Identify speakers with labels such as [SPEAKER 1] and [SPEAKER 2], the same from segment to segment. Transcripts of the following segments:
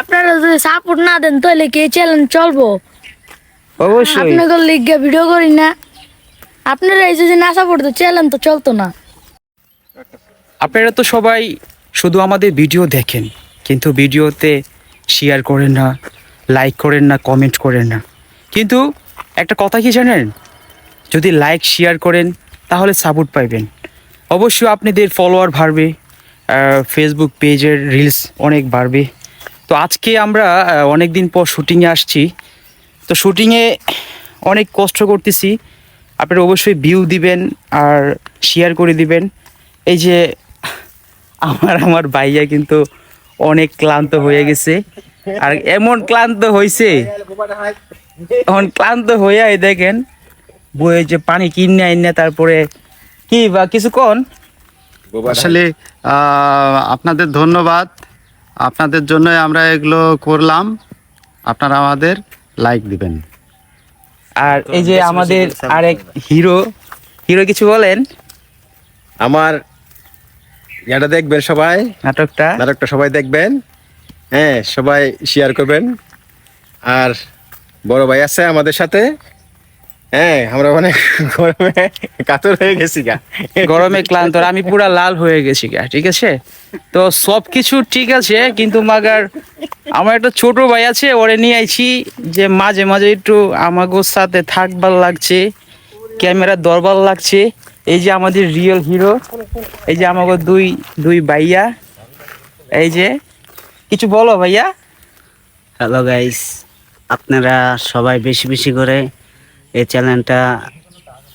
[SPEAKER 1] আপনারা যদি সাপোর্ট না দেন তাহলে কি চ্যালেঞ্জ চলবো?
[SPEAKER 2] অবশ্যই।
[SPEAKER 1] আপনাদের লিগে ভিডিও করি না। আপনারা এই যদি না সাপোর্ট তো চ্যালেঞ্জ তো চলতো না।
[SPEAKER 2] আপনারা তো সবাই শুধু আমাদের ভিডিও দেখেন কিন্তু ভিডিওতে শেয়ার করেন না লাইক করেন না কমেন্ট করেন না। কিন্তু একটা কথা কি জানেন? যদি লাইক শেয়ার করেন তাহলে সাপোর্ট পাইবেন। অবশ্যই আপনাদের ফলোয়ার বাড়বে ফেসবুক পেজের রিলস অনেক বাড়বে। তো আজকে আমরা অনেক দিন পর শুটিংয়ে আসছি। তো শুটিংয়ে অনেক কষ্ট করতেছি। আপনারা অবশ্যই ভিউ দিবেন আর শেয়ার করে দিবেন। এই যে, আমার আমার ভাইয়া কিন্তু অনেক ক্লান্ত হয়ে গেছে। আর এমন ক্লান্ত হয়েছে এখন ক্লান্ত হয়ে দেখেন, বইয়ে যে পানি কিনে আইনে তারপরে কি বা কিছু কন?
[SPEAKER 3] আসলে আপনাদের ধন্যবাদ। আপনাদের জন্য আমরা এগুলো করলাম। আপনারা আমাদের লাইক দিবেন।
[SPEAKER 2] আর এই যে আমাদের আরেক হিরো হিরো কিছু বলেন?
[SPEAKER 4] আমার এটা দেখবেন সবাই।
[SPEAKER 2] নাটকটা।
[SPEAKER 4] নাটকটা সবাই দেখবেন। হ্যাঁ সবাই শেয়ার করবেন। আর বড় ভাই আছে আমাদের সাথে। হ্যাঁ আমরা অনেক গরমে কাতর হয়ে গেছি গা।
[SPEAKER 2] গরমে ক্লান্ত আমি পুরা লাল হয়ে গেছি গা ঠিক আছে? তো সব কিছু ঠিক আছে কিন্তু মাগার আমার একটা ছোট ভাই আছে ওরে নিয়ে আইছি যে মাঝে মাঝে একটু আমাগোর সাথে থাকবার লাগছে ক্যামেরা দরবার লাগছে। এই যে আমাদের রিয়েল হিরো এই যে আমাকে দুই দুই ভাইয়া এই যে কিছু বলো ভাইয়া।
[SPEAKER 5] হ্যালো গাইস আপনারা সবাই বেশি বেশি করে এই চ্যানেলটা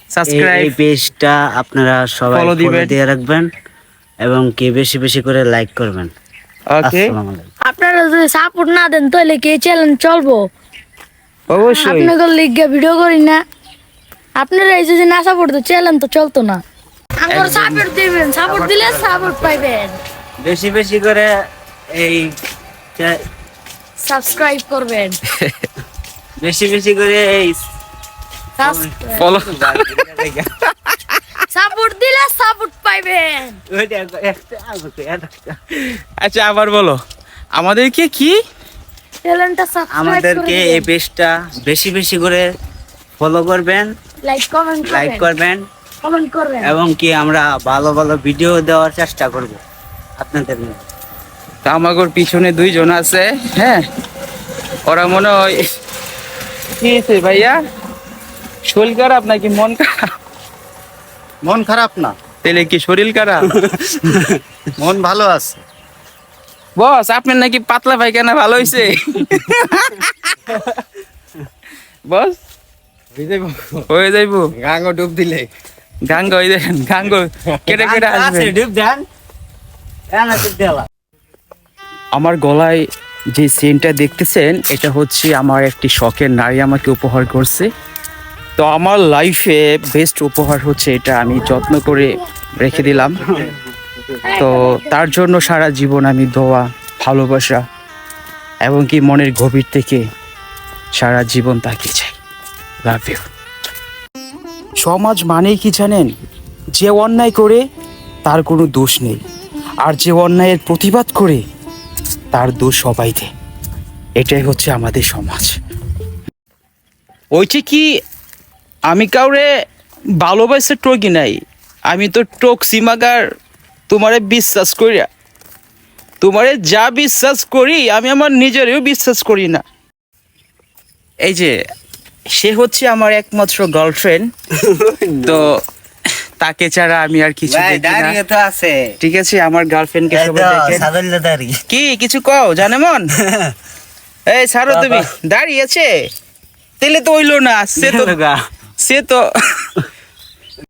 [SPEAKER 2] সাবস্ক্রাইব
[SPEAKER 5] এই পেজটা আপনারা সবাই ফলো। দিয়ে রাখবেন এবং কি বেশি বেশি করে লাইক করবেন।
[SPEAKER 2] ওকে
[SPEAKER 1] আপনারা যদি সাপোর্ট না দেন তাহলে কি চ্যালেঞ্জ চলবো?
[SPEAKER 2] অবশ্যই।
[SPEAKER 1] আপনাদের লিগে ভিডিও করি না। আপনারা এই যদি না সাপোর্ট তো চ্যানেল তো চলতো না। আমার সাপোর্ট দিবেন সাপোর্ট দিলে সাপোর্ট পাইবেন।
[SPEAKER 5] বেশি বেশি করে এই
[SPEAKER 1] সাবস্ক্রাইব করবেন।
[SPEAKER 5] বেশি বেশি করে এই
[SPEAKER 2] ফলো
[SPEAKER 1] সাপোর্ট দিলে সাপোর্ট পাইবেন।
[SPEAKER 2] আচ্ছা আবার বলো। আমাদেরকে কি?
[SPEAKER 5] আমাদেরকে এই পেজটা বেশি বেশি করে ফলো করবেন
[SPEAKER 1] লাইক কমেন্ট
[SPEAKER 5] লাইক
[SPEAKER 1] করবেন। কমেন্ট করবেন।
[SPEAKER 5] এবং কি আমরা ভালো ভালো ভিডিও দেওয়ার চেষ্টা করব আপনাদের নিয়ে।
[SPEAKER 2] তা আমাগোর পিছনে দুইজন আছে হ্যাঁ? ওরা মনে হয় কি ভাইয়া? শরীর খারাপ নাকি মন খারাপ?
[SPEAKER 3] মন খারাপ না।
[SPEAKER 2] তাহলে কি শরীর খারাপ?
[SPEAKER 3] মন ভালো আছে।
[SPEAKER 2] বস আপনার নাকি পাতলা পায়খানা ভালো হয়েছে বস হয়ে যাইব।
[SPEAKER 4] গাঙ্গ ডুব দিলে।
[SPEAKER 2] গাঙ্গ ওই দেখেন গাঙ্গ কেটে কেটে আসবে।
[SPEAKER 5] ডিপ দেন।
[SPEAKER 2] আমার গলায় যে সেন্টটা দেখতেছেন এটা হচ্ছে আমার একটি শখের নারী আমাকে উপহার করছে। তো আমার লাইফে বেস্ট উপহার হচ্ছে এটা, আমি যত্ন করে রেখে দিলাম। তো তার জন্য সারা জীবন আমি দোয়া, ভালোবাসা এবং কি মনের গভীর থেকে সারা জীবন তাকিয়ে চাই। লাভ ইউ সমাজ মানেই কি জানেন? যে অন্যায় করে, তার কোনো দোষ নেই। আর যে অন্যায়ের প্রতিবাদ করে, তার দোষ সবাই দেয় এটাই হচ্ছে আমাদের সমাজ। ওইটা কি আমি কাউরে ভালোবাসে টকি নাই। আমি তো টোক সীমাগার তোমারে বিশ্বাস করি না। তোমারে যা বিশ্বাস করি আমি আমার নিজেরও বিশ্বাস করি না। এই যে সে হচ্ছে আমার একমাত্র গার্লফ্রেন্ড তো তাকে ছাড়া আমি আর কিছু
[SPEAKER 5] দাঁড়িয়ে তো আছে।
[SPEAKER 2] ঠিক আছে আমার গার্লফ্রেন্ডকে সবাই কি কিছু কও জানেমন এই ছাড়ো তুমি দাঁড়িয়ে আছে? তেলে তো হইল না সে তো Siento.